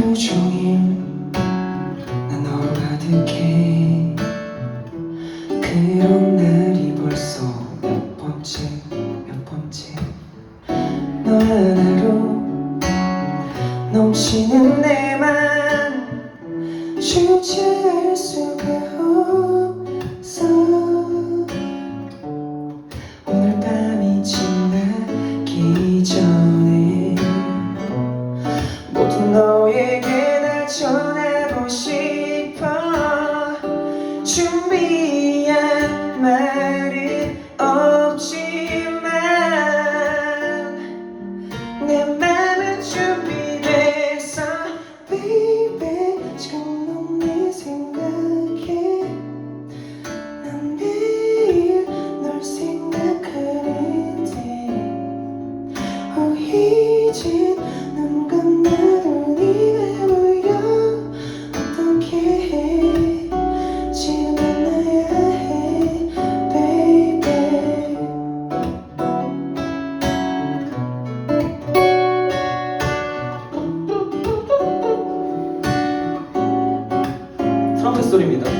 하루 종일 난 널 가득해 그런 날이 벌써 몇 번째 몇 번째 너 하나로 넘치는 내맘 주체할 수가 준비한 말은 없지만 내 맘은 준비됐어. Baby 지금 넌네 생각에 난 매일 널 생각하는데. 어 이제 트럼펫 소리입니다.